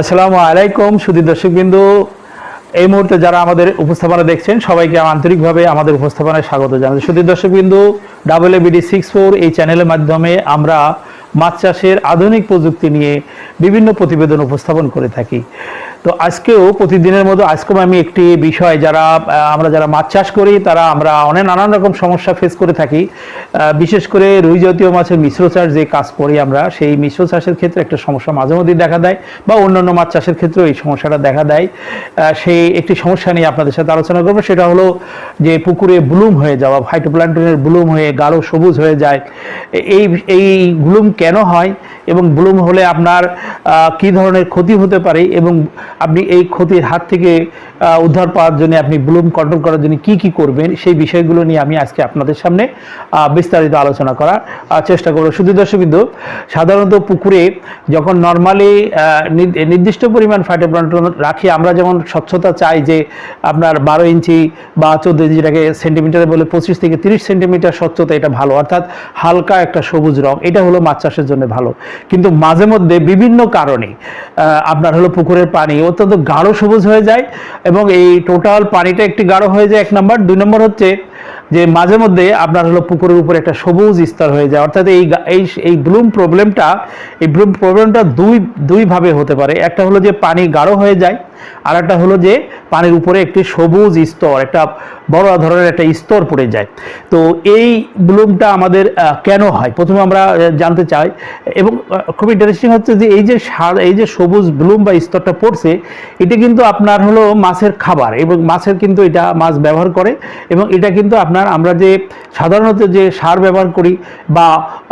আসসালামু আলাইকুম সুদী দর্শকবিন্দু। এই মুহূর্তে যারা আমাদের উপস্থাপনা দেখছেন, সবাইকে আন্তরিকভাবে আমাদের উপস্থাপনায় স্বাগত জানাই সুদী দর্শকবিন্দু ডাবল এবিডি সিক্স ফোর এই চ্যানেলের মাধ্যমে আমরা মাছ চাষের আধুনিক প্রযুক্তি নিয়ে বিভিন্ন প্রতিবেদন উপস্থাপন করে থাকি। তো আজকেও প্রতিদিনের মতো আজকেও আমি একটি বিষয় যারা আমরা যারা মাছ চাষ করি, তারা আমরা অনেক নানান রকম সমস্যা ফেস করে থাকি। বিশেষ করে রুই জাতীয় মাছের মিশ্র চাষ যে কাজ করি আমরা, সেই মিশ্র চাষের ক্ষেত্রে একটা সমস্যা মাঝে মধ্যেই দেখা দেয় বা অন্যান্য মাছ চাষের ক্ষেত্রেও এই সমস্যাটা দেখা দেয়। সেই একটি সমস্যা নিয়ে আপনাদের সাথে আলোচনা করব। সেটা হলো যে পুকুরে ব্লুম হয়ে যাওয়া ফাইটোপ্ল্যান্টনের ব্লুম হয়ে গাঢ় সবুজ হয়ে যায়। এই এই ব্লুম কেন হয় এবং ব্লুম হলে আপনার কি ধরনের ক্ষতি হতে পারে এবং আপনি এই ক্ষতির হাত থেকে উদ্ধার পাওয়ার জন্য আপনি ব্লুম কন্ট্রোল করার জন্য কি কি করবেন সেই বিষয়গুলো নিয়ে আমি আজকে আপনাদের সামনে বিস্তারিত আলোচনা করার চেষ্টা করব। শুধু দর্শকবিন্দু, সাধারণত পুকুরে যখন নর্মালি নির্দিষ্ট পরিমাণ ফাইটোপ্লান্টন রাখি, আমরা যেমন স্বচ্ছতা চাই যে আপনার বারো ইঞ্চি বা চোদ্দ ইঞ্চি যেটাকে সেন্টিমিটারে বলে পঁচিশ থেকে তিরিশ সেন্টিমিটার স্বচ্ছতা এটা ভালো। অর্থাৎ হালকা একটা সবুজ রং, এটা হলো মাছ চাষের জন্য ভালো। কিন্তু মাঝে মধ্যে বিভিন্ন কারণে। আপনার হলো পুকুরের পানি অত্যন্ত গাঢ় সবুজ হয়ে যায় এবং এই টোটাল পানিটা একটি গাঢ় হয়ে যায়, এক নম্বর। দুই নম্বর হচ্ছে যে মাঝে মধ্যে আপনার হলো পুকুরের উপরে একটা সবুজ স্তর হয়ে যায়। অর্থাৎ এই এই এই ব্লুম প্রবলেমটা এই ব্লুম প্রবলেমটা দুই, দুইভাবে হতে পারে। একটা হলো যে পানি গাঢ় হয়ে যায় আর একটা হলো যে পানির উপরে একটি সবুজ স্তর, একটা বড় ধরনের একটা স্তর পড়ে যায়। তো এই ব্লুমটা আমাদের কেন হয়? প্রথমে আমরা জানতে চাই। এবং খুব ইন্টারেস্টিং হচ্ছে যে এই যে সার, এই যে সবুজ ব্লুম বা স্তরটা পড়ছে, এটা কিন্তু আপনার হলো মাছের খাবার এবং মাছের কিন্তু এটা মাছ ব্যবহার করে এবং এটা কিন্তু আপনার, আমরা যে সাধারণত যে সার ব্যবহার করি বা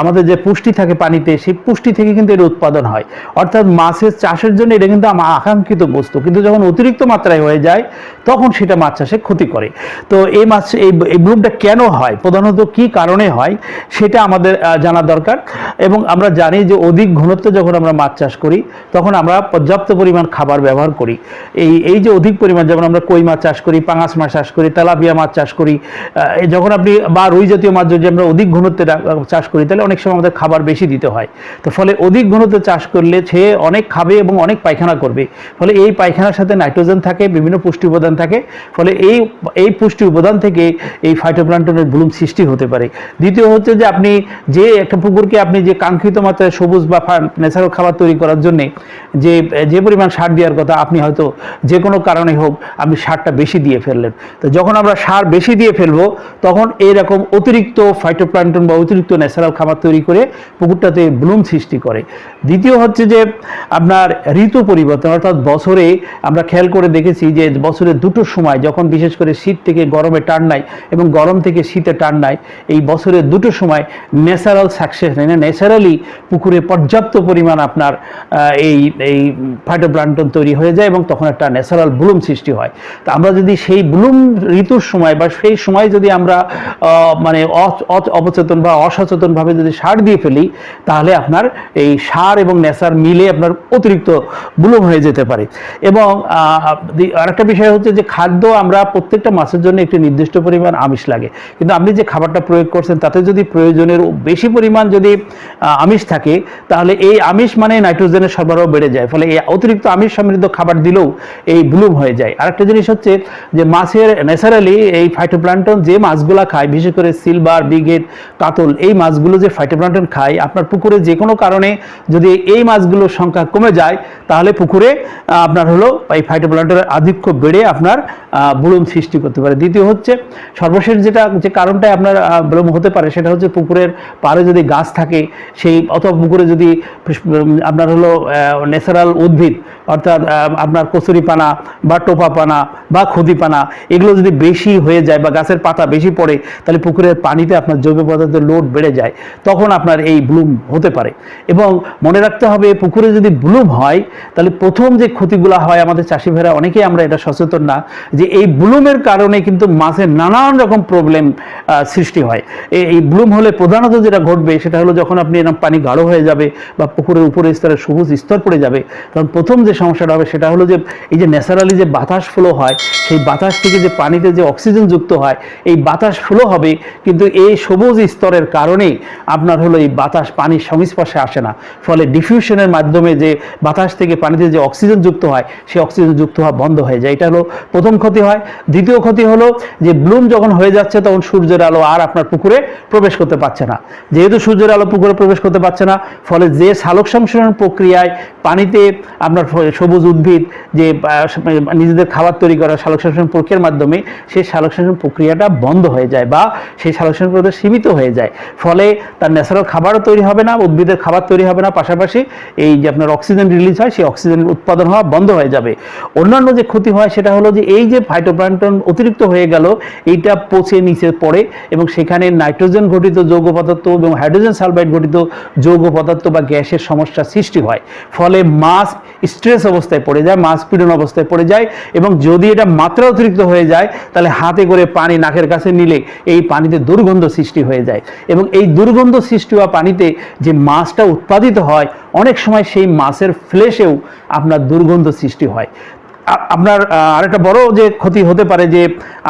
আমাদের যে পুষ্টি থাকে পানিতে, সেই পুষ্টি থেকে কিন্তু এর উৎপাদন হয়। অর্থাৎ মাছের চাষের জন্য এটা কিন্তু আমার আকাঙ্ক্ষিত বস্তু। কিন্তু যখন অতিরিক্ত মাত্রায় হয়ে যায়, তখন সেটা মাছ চাষে ক্ষতি করে। তো এই মাছ, এই ব্লুমটা কেন হয়? প্রধানত কি কারণে হয়? সেটা আমাদের জানা দরকার। এবং আমরা জানি যে অধিক ঘনত্ব যখন আমরা মাছ চাষ করি, তখন আমরা পর্যাপ্ত পরিমাণ খাবার ব্যবহার করি। এই এই যে অধিক পরিমাণ, যেমন আমরা কই মাছ চাষ করি, পাঙাশ মাছ চাষ করি, তেলাপিয়া মাছ চাষ করি যখন আপনি, বা রুই জাতীয় মাছ যদি আমরা অধিক ঘনত্বে চাষ করি, তাহলে অনেক সময় আমাদের খাবার বেশি দিতে হয়। তো ফলে অধিক ঘনত্বে চাষ করলে সে অনেক খাবে এবং অনেক পায়খানা করবে। ফলে এই পায়খানার সাথে নাইট্রোজেন থাকে, বিভিন্ন পুষ্টি উপাদান থাকে, ফলে এই এই পুষ্টি উপাদান থেকে এই ফাইটোপ্লান্টনের ব্লুম সৃষ্টি হতে পারে। দ্বিতীয় হচ্ছে যে আপনি যে একটা পুকুরকে আপনি যে কাঙ্ক্ষিত মাত্রায় সবুজ বা ন্যাচারাল খাবার তৈরি করার জন্য যে যে পরিমাণ সার দেওয়ার কথা, আপনি হয়তো যে কোনো কারণে হোক আপনি সারটা বেশি দিয়ে ফেললেন। তো যখন আমরা সার বেশি দিয়ে ফেলব, তখন এইরকম অতিরিক্ত ফাইটোপ্লান্টন বা অতিরিক্ত ন্যাচারাল খাবার তৈরি করে পুকুরটাতে ব্লুম সৃষ্টি করে। দ্বিতীয় হচ্ছে যে আপনার ঋতু পরিবর্তন, অর্থাৎ বছরে আমরা খেয়াল করে দেখেছি যে বছরের দুটো সময় যখন বিশেষ করে শীত থেকে গরমে টান নাই এবং গরম থেকে শীতে টান নাই, এই বছরের দুটো সময় ন্যাচারাল সাকসেস মানে ন্যাচারালি পুকুরে পর্যাপ্ত পরিমাণ আপনার এই এই ফাইটোপ্লান্টন তৈরি হয়ে যায় এবং তখন একটা ন্যাচারাল ব্লুম সৃষ্টি হয়। তা আমরা যদি সেই ব্লুম ঋতুর সময় বা সেই সময় যদি আমরা মানে অবচেতন বা অসচেতনভাবে যদি সার দিয়ে ফেলি, তাহলে আপনার এই সার এবং নেশার মিলে আপনার অতিরিক্ত ব্লুম হয়ে যেতে পারে। এবং আরেকটা বিষয় হচ্ছে যে খাদ্য আমরা প্রত্যেকটা মাছের জন্য একটি নির্দিষ্ট পরিমাণ আমিষ লাগে। কিন্তু আপনি যে খাবারটা প্রয়োগ করছেন, তাতে যদি প্রয়োজনের বেশি পরিমাণ যদি আমিষ থাকে, তাহলে এই আমিষ মানে নাইট্রোজেনের সরবরাহ বেড়ে যায়। ফলে এই অতিরিক্ত আমিষ সমৃদ্ধ খাবার দিলেও এই ব্লুম হয়ে যায়। আরেকটা জিনিস হচ্ছে যে মাছের ন্যাচারালি এই ফাইটোপ্লান্টন যে মাছগুলা খায়, বিশেষ করে সিলভার, বিগেট, কাতল, এই মাছগুলো যে ফাইটোপ্লান্টন খায়, আপনার পুকুরে যে কোনো কারণে যদি এই মাছগুলোর সংখ্যা কমে যায়, তাহলে পুকুরে আপনার হলো এই ফাইটোপ্লান্টনের আধিক্য বেড়ে আপনার ব্লুম সৃষ্টি করতে পারে। দ্বিতীয় হচ্ছে, সর্বশেষ যেটা, যে কারণটাই আপনার ব্লুম হতে পারে, সেটা হচ্ছে পুকুরের পাড়ে যদি গাছ থাকে, সেই অথবা পুকুরে যদি আপনার হলো ন্যাচারাল উদ্ভিদ, অর্থাৎ আপনার কচুরিপানা বা টোপাপানা বা খুদিপানা এগুলো যদি বেশি হয়ে যায় বা গাছের পাতা বেশি পড়ে, তাহলে পুকুরের পানিতে আপনার জৈব পদার্থের লোড বেড়ে যায়, তখন আপনার এই ব্লুম হতে পারে। এবং মনে রাখতে হবে, পুকুরে যদি ব্লুম হয়, তাহলে প্রথম যে ক্ষতিগুলো হয় আমাদের চাষি ভাইরা, অনেকেই আমরা এটা সচেতন না, যে এই ব্লুমের কারণে কিন্তু মাছের নানান রকম প্রবলেম সৃষ্টি হয়। এই- এই ব্লুম হলে প্রধানত যেটা ঘটবে, সেটা হলো যখন আপনি এরকম পানি গাঢ় হয়ে যাবে বা পুকুরের উপরে স্তরে সবুজ স্তর পড়ে যাবে, তখন প্রথম যে সমস্যাটা হবে, সেটা হলো যে এই যে ন্যাচারালি যে বাতাস ফ্লো হয় সেই বাতাস থেকে যে পানিতে যে অক্সিজেন যুক্ত হয়, এই বাতাস ফ্লো হবে, কিন্তু এই সবুজ স্তরের কারণেই আপনার হলো এই বাতাস পানির সংস্পর্শে আসে না। ফলে ডিফিউশনের মাধ্যমে যে বাতাস থেকে পানিতে যে অক্সিজেন যুক্ত হয়, সেই অক্সিজেন যুক্ত হওয়া বন্ধ হয়ে যায়। এটা হলো প্রথম ক্ষতি হয়। দ্বিতীয় ক্ষতি হলো যে ব্লুম যখন হয়ে যাচ্ছে, তখন সূর্যের আলো আর আপনার পুকুরে প্রবেশ করতে পারছে না। যেহেতু সূর্যের আলো পুকুরে প্রবেশ করতে পারছে না, ফলে যে সালোক সংশ্লেষণ প্রক্রিয়ায় পানিতে আপনার সবুজ উদ্ভিদ, যে নিজেদের খাবার তৈরি করা সালোক সংশ্লেষণ প্রক্রিয়ার মাধ্যমে সেই সালোক সংশ্লেষণ প্রক্রিয়াটা বন্ধ হয়ে যায় বা সেই সালোক সংশ্লেষণ প্রক্রিয়া সীমিত হয়ে যায়। ফলে তার ন্যাচারাল খাবারও তৈরি হবে না, উদ্ভিদের খাবার তৈরি হবে না, পাশাপাশি এই যে আপনার অক্সিজেন রিলিজ হয়, সেই অক্সিজেনের উৎপাদন হওয়া বন্ধ হয়ে যাবে। অন্যান্য যে ক্ষতি হয় সেটা হলো যে এই যে ফাইটোপ্লান্টন অতিরিক্ত হয়ে গেল, এইটা পচে নিচে পড়ে এবং সেখানে নাইট্রোজেন ঘটিত যৌগ পদার্থ এবং হাইড্রোজেন সালফাইড ঘটিত যৌগ পদার্থ বা গ্যাসের সমস্যা সৃষ্টি হয়। ফলে মাছ স্ট্রেস অবস্থায় পড়ে যায় মাছ পীড়ন অবস্থায় পড়ে যায় এবং যদি এটা মাত্রা অতিরিক্ত হয়ে যায়, তাহলে হাতে করে পানি নাকের কাছে নিলে এই পানিতে দুর্গন্ধ সৃষ্টি হয়ে যায়। এবং এই দুর্গন্ধ সৃষ্টি হওয়া পানিতে যে মাছটা উৎপাদিত হয়, অনেক সময় সেই মাছের ফ্লেশেও আপনার দুর্গন্ধ সৃষ্টি হয়। আপনার আরেকটা বড় যে ক্ষতি হতে পারে যে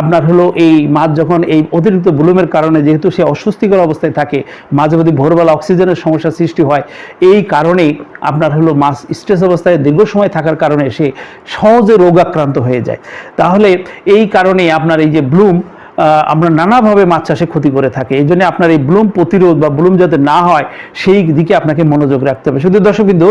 আপনার হলো এই মাছ যখন এই অতিরিক্ত ব্লুমের কারণে যেহেতু সে অস্বস্তিকর অবস্থায় থাকে, মাঝে মধ্যে ভোরবেলা অক্সিজেনের সমস্যা সৃষ্টি হয়, এই কারণেই আপনার হলো মাছ স্ট্রেস অবস্থায় দীর্ঘ সময় থাকার কারণে সে সহজে রোগাক্রান্ত হয়ে যায়। তাহলে এই কারণে আপনার এই যে ব্লুম আমরা নানাভাবে মাছ চাষে ক্ষতি করে থাকি। এই জন্য আপনার এই ব্লুম প্রতিরোধ বা ব্লুম যাতে না হয়, সেই দিকে আপনাকে মনোযোগ রাখতে হবে। শুধু দর্শক বিন্দু,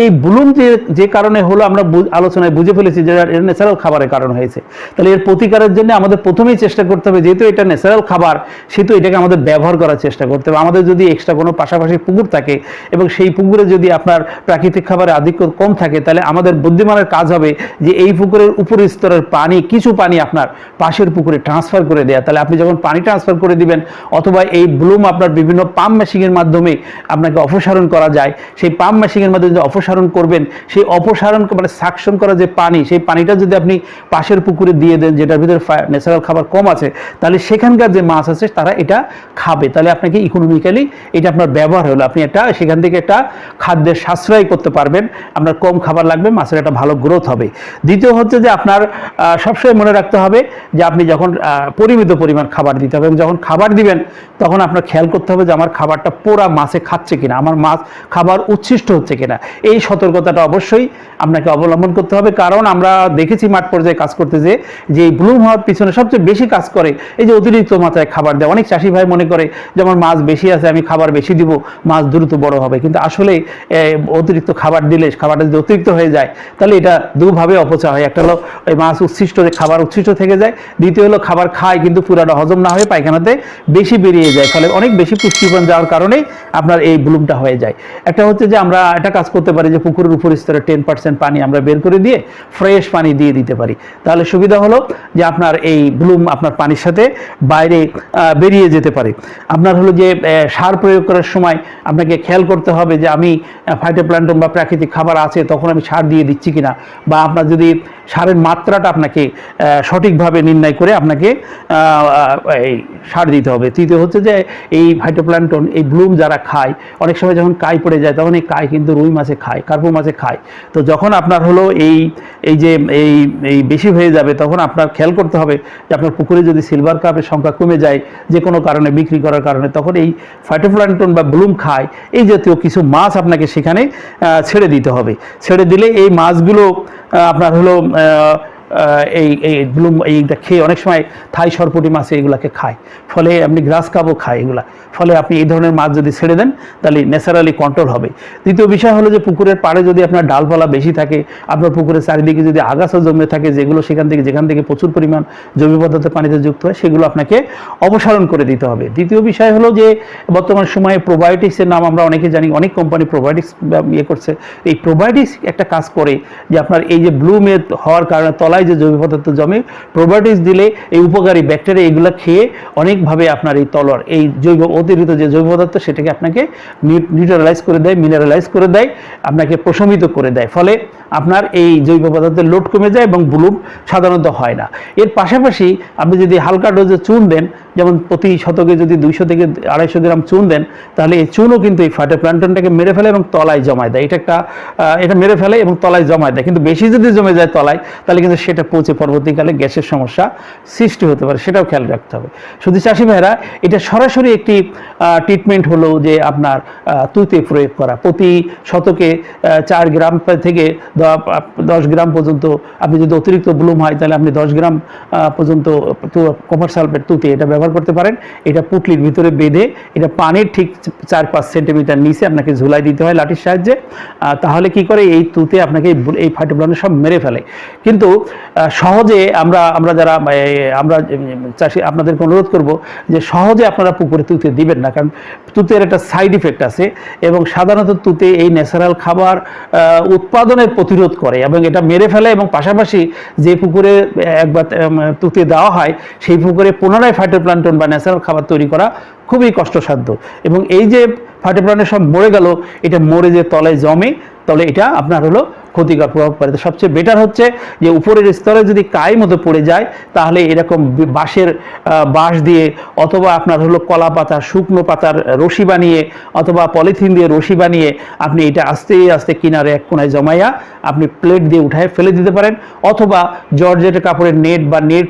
এই ব্লুম যে যে কারণে হলো আমরা আলোচনায় বুঝে ফেলেছি যে এর ন্যাচারাল খাবারের কারণ হয়েছে। তাহলে এর প্রতিকারের জন্য আমাদের প্রথমেই চেষ্টা করতে হবে, যেহেতু এটা ন্যাচারাল খাবার, সেহেতু এটাকে আমাদের ব্যবহার করার চেষ্টা করতে হবে। আমাদের যদি এক্সট্রা কোনো পাশাপাশি পুকুর থাকে এবং সেই পুকুরে যদি আপনার প্রাকৃতিক খাবারের আধিক্য কম থাকে, তাহলে আমাদের বুদ্ধিমানের কাজ হবে যে এই পুকুরের উপরের স্তরের পানি, কিছু পানি আপনার পাশের পুকুরে ট্রান্সফার করে দেওয়া তাহলে আপনি যখন পানি ট্রান্সফার করে দিবেন অথবা এই ব্লুম আপনার বিভিন্ন পাম্প মেশিনের মাধ্যমে আপনাকে অপসারণ করা যায় সেই পাম্প মেশিনের মাধ্যমে যদি অপসারণ করবেন সেই অপসারণ মানে সাকশন করা যে পানি সেই পানিটা যদি আপনি পাশের পুকুরে দিয়ে দেন যেটার ভিতরে ন্যাচারাল খাবার কম আছে তাহলে সেখানকার যে মাছ আছে তারা এটা খাবে। তাহলে আপনাকে ইকোনমিক্যালি এটা আপনার ব্যবহার হলো। আপনি একটা সেখান থেকে একটা খাদ্যের সাশ্রয় করতে পারবেন আপনার কম খাবার লাগবে মাছের একটা ভালো গ্রোথ হবে। দ্বিতীয় হচ্ছে যে আপনার সবসময় মনে রাখতে হবে যে আপনি যখন আহ, পরিমিত পরিমাণ খাবার দিতে হবে। এবং যখন খাবার দিবেন, তখন আপনার খেয়াল করতে হবে যে আমার খাবারটা পোড়া মাছে খাচ্ছে কিনা, আমার মাছ, খাবার উচ্ছিষ্ট হচ্ছে কিনা। এই সতর্কতাটা অবশ্যই আপনাকে অবলম্বন করতে হবে। কারণ আমরা দেখেছি মাঠ পর্যায়ে কাজ করতে যে যে ব্লুম হওয়ার পিছনে সবচেয়ে বেশি কাজ করে এই যে অতিরিক্ত মাত্রায় খাবার দেয় অনেক চাষি ভাই মনে করে যেমন মাছ বেশি আছে, আমি খাবার বেশি দিব, মাছ দ্রুত বড় হবে। কিন্তু আসলে অতিরিক্ত খাবার দিলে, খাবারটা যদি অতিরিক্ত হয়ে যায়, তাহলে এটা দুভাবে অপচয় হয়। একটা হলো ওই মাছ উচ্ছিষ্ট যে খাবার উচ্ছিষ্ট থেকে যায়, দ্বিতীয় হলো খাবার খায় কিন্তু পুরাটা হজম না হয়ে পায়খানাতে বেশি বেরিয়ে যায়, ফলে অনেক বেশি পুষ্টিগুণ যাওয়ার কারণেই আপনার এই ব্লুমটা হয়ে যায়। একটা হচ্ছে যে আমরা একটা কাজ করতে পারি যে পুকুরের উপর স্তরে টেন পার্সেন্ট পানি আমরা বের করে দিয়ে ফ্রেশ পানি দিয়ে দিতে পারি। তাহলে সুবিধা হলো যে আপনার এই ব্লুম আপনার পানির সাথে বাইরে বেরিয়ে যেতে পারে। আপনার হলো যে সার প্রয়োগ করার সময় আপনাকে খেয়াল করতে হবে যে আমি ফাইটোপ্ল্যান্টন বা প্রাকৃতিক খাবার আছে, তখন আমি সার দিয়ে দিচ্ছি কিনা? বা আপনার যদি সারের মাত্রাটা আপনাকে সঠিকভাবে নির্ণয় করে আপনাকে এই সার দিতে হবে। তৃতীয় হচ্ছে যে এই ফাইটোপ্ল্যান্টন এই ব্লুম যারা খায়, অনেক সময় যখন কাই পড়ে যায়, তখন এই কাই কিন্তু রুই মাছে খায়, কার্পো মাছে খায়। তো যখন আপনার হলো এই এই যে এই এই বেশি হয়ে যাবে, তখন আপনার খেয়াল করতে হবে যে আপনার পুকুরে যদি সিলভার কাপের সংখ্যা কমে যায়, যে কোনো কারণে, বিক্রি করার কারণে, তখন এই ফাইটোপ্ল্যান্টন বা ব্লুম খায়, এই জাতীয় কিছু মাছ আপনাকে সেখানে ছেড়ে দিতে হবে। ছেড়ে দিলে এই মাছগুলো আপনার হলো এই এই ব্লুম এইটা খেয়ে অনেক সময় থাই সরপুটি মাছ এগুলাকে খায়। ফলে আপনি গ্রাস কাপও খায় এগুলা। ফলে আপনি এই ধরনের মাছ যদি ছেড়ে দেন, তাহলে ন্যাচারালি কন্ট্রোল হবে। দ্বিতীয় বিষয় হলো যে পুকুরের পাড়ে যদি আপনার ডালপালা বেশি থাকে, আপনার পুকুরের চারিদিকে যদি আগাছা জমে থাকে, যেগুলো সেখান থেকে, যেখান থেকে প্রচুর পরিমাণ জৈব পদার্থ পানিতে যুক্ত হয়, সেগুলো আপনাকে অপসারণ করে দিতে হবে। দ্বিতীয় বিষয় হলো যে বর্তমান সময়ে প্রোবায়োটিক্সের নাম আমরা অনেকে জানি, অনেক কোম্পানি প্রোবায়োটিক্স ইয়ে করছে। এই প্রোবায়োটিক্স একটা কাজ করে যে আপনার এই যে ব্লুমের হওয়ার কারণে তলায় তলায় যে জৈব পদার্থ জমে প্রোবায়োটিক্স দিলে এই উপকারী ব্যাকটেরিয়া এগুলো খেয়ে অনেকভাবে আপনার এই তলর এই জৈব, অতিরিক্ত যে জৈব পদার্থ সেটাকে আপনাকে নিউট্রালাইজ করে দেয় মিনারেলাইজ করে দেয়, আপনাকে প্রশমিত করে দেয়। ফলে আপনার এই জৈব পদার্থের লোড কমে যায় এবং ব্লুম সাধারণত হয় না। এর পাশাপাশি আপনি যদি হালকা ডোজে চুন দেন, যেমন প্রতি শতকে যদি দুইশো থেকে আড়াইশো গ্রাম চুন দেন, তাহলে এই চুনও কিন্তু এই ফাইটোপ্ল্যান্টনটাকে মেরে ফেলে এবং তলায় জমায় দেয়। এটা একটা এটা মেরে ফেলে এবং তলায় জমায় দেয়। কিন্তু বেশি যদি জমে যায় তলায়, তাহলে কিন্তু সেটা পৌঁছে পরবর্তীকালে গ্যাসের সমস্যা সৃষ্টি হতে পারে, সেটাও খেয়াল রাখতে হবে। শুধু চাষি ভাইরা এটা সরাসরি একটি ট্রিটমেন্ট হলো যে আপনার তুতে প্রয়োগ করা। প্রতি শতকে চার গ্রাম থেকে দশ গ্রাম পর্যন্ত আপনি যদি অতিরিক্ত ব্লুম হয়, তাহলে আপনি দশ গ্রাম পর্যন্ত কপার সালফেট তুতে এটা ব্যবহার করতে পারেন। এটা পুটলির ভিতরে বেঁধে, এটা পানির ঠিক চার পাঁচ সেন্টিমিটার নিচে আপনাকে ঝুলাই দিতে হয় লাঠির সাহায্যে। তাহলে কি করে এই তুতে আপনাকে এই এই সব মেরে ফেলে। কিন্তু সহজে আমরা আমরা যারা আমরা চাষি, আপনাদেরকে অনুরোধ করব যে সহজে আপনারা পুকুরে তুতে দিবেন না, কারণ তুতের একটা সাইড ইফেক্ট আছে এবং সাধারণত তুতে এই ন্যাচারাল খাবার উৎপাদনের প্রতিরোধ করে এবং এটা মেরে ফেলে এবং পাশাপাশি যে পুকুরে একবার তুতে দেওয়া হয়, সেই পুকুরে পুনরায় ফাইটোপ্লান্টন বা ন্যাচারাল খাবার তৈরি করা খুবই কষ্টসাধ্য এবং এই যে ফাইটোপ্লান্টন সব মরে গেল, এটা মরে যে তলায় জমে তাহলে এটা আপনার হলো ক্ষতিকর প্রভাব পড়ে। সবচেয়ে বেটার হচ্ছে যে উপরের স্তরে যদি কাই মতো পড়ে যায়, তাহলে এরকম বাঁশের বাঁশ দিয়ে অথবা আপনার হলো কলা পাতা শুকনো পাতার রশি বানিয়ে অথবা পলিথিন দিয়ে রশি বানিয়ে আপনি এটা আস্তে আস্তে কিনারে এক কোনায় জমাইয়া আপনি প্লেট দিয়ে উঠায় ফেলে দিতে পারেন। অথবা জর্জেটের কাপড়ের নেট বা নেট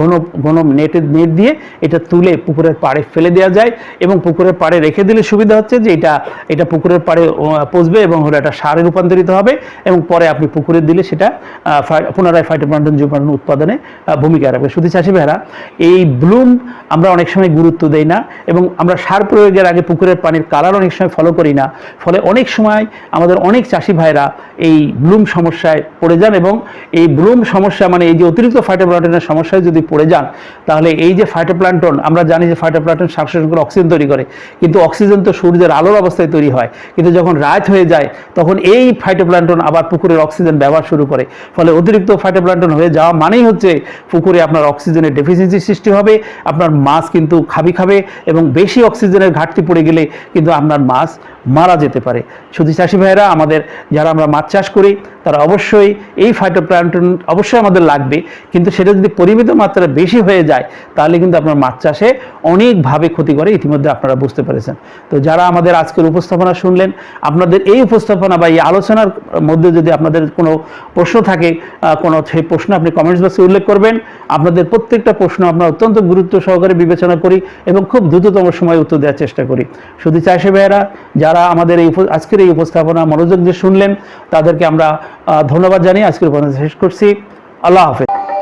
ঘন ঘন নেটের নেট দিয়ে এটা তুলে পুকুরের পাড়ে ফেলে দেওয়া যায় এবং পুকুরের পাড়ে রেখে দিলে সুবিধা হচ্ছে যে এটা এটা পুকুরের পাড়ে পচবে এবং হলো এটা সারে রূপান্তরিত হবে এবং পরে আপনি পুকুরে দিলে সেটা পুনরায় ফাইটোপ্লান্টন জীবাণু উৎপাদনে ভূমিকা রাখবে। শুধু চাষি ভাইরা এই ব্লুম আমরা অনেক সময় গুরুত্ব দেই না এবং আমরা সার প্রয়োগের আগে পুকুরের পানির কালার অনেক সময় ফলো করি না। ফলে অনেক সময় আমাদের অনেক চাষি ভাইরা এই ব্লুম সমস্যায় পড়ে যান এবং এই ব্লুম সমস্যা মানে এই যে অতিরিক্ত ফাইটোপ্লান্টনের সমস্যায় যদি পড়ে যান, তাহলে এই যে ফাইটোপ্লান্টন আমরা জানি যে ফাইটোপ্লান্টন শ্বাস প্রশ্বাস করে অক্সিজেন তৈরি করে, কিন্তু অক্সিজেন তো সূর্যের আলোর অবস্থায় তৈরি হয়। কিন্তু যখন রাত হয়ে যায়, তখন এই ফাইটোপ্লান্টন আবার পুকুরের অক্সিজেন ব্যবহার শুরু করে। ফলে অতিরিক্ত ফাইটোপ্লান্টন হয়ে যাওয়া মানেই হচ্ছে পুকুরে আপনার অক্সিজেনের ডেফিসিয়েন্সি সৃষ্টি হবে, আপনার মাছ কিন্তু খাবি খাবে এবং বেশি অক্সিজেনের ঘাটতি পড়ে গেলে কিন্তু আপনার মাছ মারা যেতে পারে। শুধু চাষি ভাইয়েরা, আমাদের যারা আমরা মাছ চাষ করি, তারা অবশ্যই এই ফাইটোপ্লান্টন অবশ্যই আমাদের লাগবে। কিন্তু সেটা যদি পরিমিত মাত্রা বেশি হয়ে যায়, তাহলে কিন্তু আপনার মাছ চাষে অনেকভাবে ক্ষতি করে। ইতিমধ্যে আপনারা বুঝতে পেরেছেন। তো যারা আমাদের আজকের উপস্থাপনা শুনলেন, আপনাদের এই উপস্থাপনা বা এই আলোচনার মধ্যে যদি আপনাদের কোনো প্রশ্ন থাকে কোনো সেই প্রশ্ন আপনি কমেন্টস বক্সে উল্লেখ করবেন। আপনাদের প্রত্যেকটা প্রশ্ন আমরা অত্যন্ত গুরুত্ব সহকারে বিবেচনা করি এবং খুব দ্রুততম সময় উত্তর দেওয়ার চেষ্টা করি। শুধু চাষি ভাইয়েরা, যারা আমাদের এই আজকের এই উপস্থাপনা মনোযোগ দিয়ে শুনলেন, তাদেরকে আমরা ধন্যবাদ জানিয়ে আজকের উপস্থাপনা শেষ করছি। আল্লাহ হাফেজ।